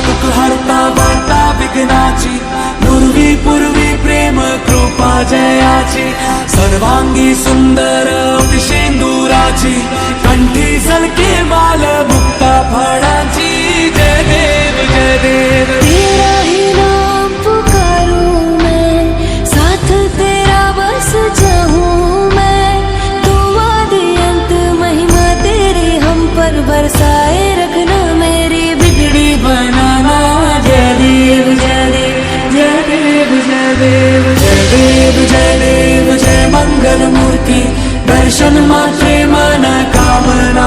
दुःख हरता वाटा विघ्नाची. पूर्वी पूर्वी प्रेम कृपा जयाची. सर्वांगी सुंदर दर्शन माझे मन कामना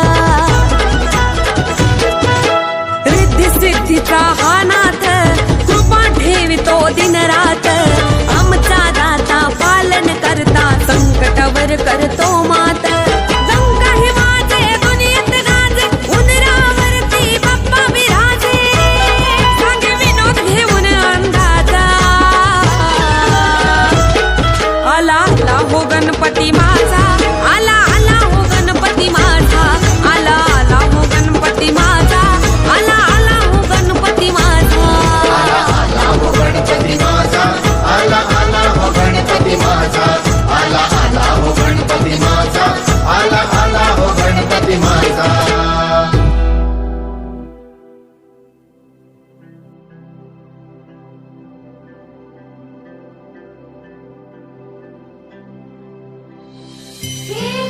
Sí.